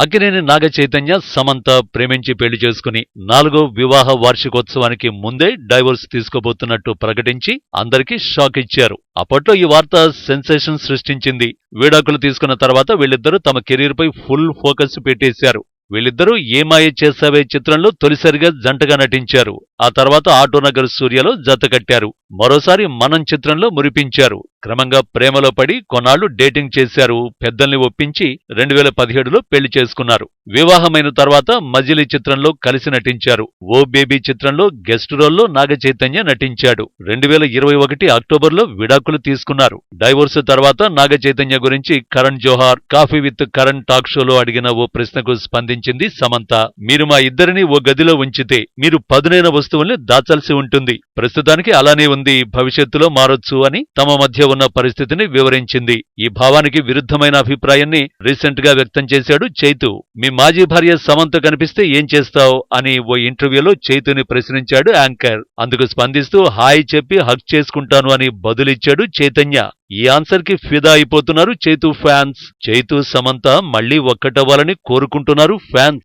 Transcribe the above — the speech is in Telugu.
అక్కినేని నాగ చైతన్య సమంత ప్రేమించి పెళ్ళి చేసుకుని నాలుగో వివాహ వార్షికోత్సవానికి ముందే డైవోర్స్ తీసుకోబోతున్నట్టు ప్రకటించి అందరికీ షాక్ ఇచ్చారు. అప్పట్లో ఈ వార్త సెన్సేషన్ సృష్టించింది. వేడాకులు తీసుకున్న తర్వాత వీళ్ళిద్దరూ తమ కెరీర్పై ఫుల్ ఫోకస్ పెట్టేశారు. వీళ్ళిద్దరూ ఏమాయ చేసావే చిత్రంలో తొలిసారిగా జంటగా నటించారు. ఆ తర్వాత ఆటోనగర్ సూర్యలో జత కట్టారు. మరోసారి మనం చిత్రంలో మురిపించారు. క్రమంగా ప్రేమలో పడి కొన్నాళ్ళు డేటింగ్ చేశారు. పెద్దల్ని ఒప్పించి రెండు వేల పదిహేడులో పెళ్ళి చేసుకున్నారు. వివాహమైన తర్వాత మజిలీ చిత్రంలో కలిసి నటించారు. ఓ బేబీ చిత్రంలో గెస్ట్ రోల్లో నాగ చైతన్య నటించాడు. రెండు వేల ఇరవై ఒకటి అక్టోబర్లో విడాకులు తీసుకున్నారు. డైవోర్స్ తర్వాత నాగ చైతన్య గురించి Karan Johar coffee with Karan talk షోలో అడిగిన ఓ ప్రశ్నకు స్పందించింది సమంత. మీరు మా ఇద్దరిని ఓ గదిలో ఉంచితే మీరు పదునైన వస్తువుల్ని దాచాల్సి ఉంటుంది. ప్రస్తుతానికి అలానే ఉంది. భవిష్యత్తులో మారొచ్చు అని తమ మధ్య ఉన్న పరిస్థితిని వివరించింది. ఈ భావానికి విరుద్ధమైన అభిప్రాయాన్ని రీసెంట్గా వ్యక్తం చేశాడు చైతు. మీ మాజీ భార్య సమంత కనిపిస్తే ఏం చేస్తావు? అని ఓ ఇంటర్వ్యూలో చైతుని ప్రశ్నించాడు యాంకర్. అందుకు స్పందిస్తూ హాయ్ చెప్పి హక్ చేసుకుంటాను అని బదులిచ్చాడు చైతన్య. ఈ ఆన్సర్కి ఫిదా అయిపోతున్నారు చైతు ఫ్యాన్స్. చైతు సమంత మళ్ళీ ఒక్కటవ్వాలని కోరుకుంటున్నారు ఫ్యాన్స్.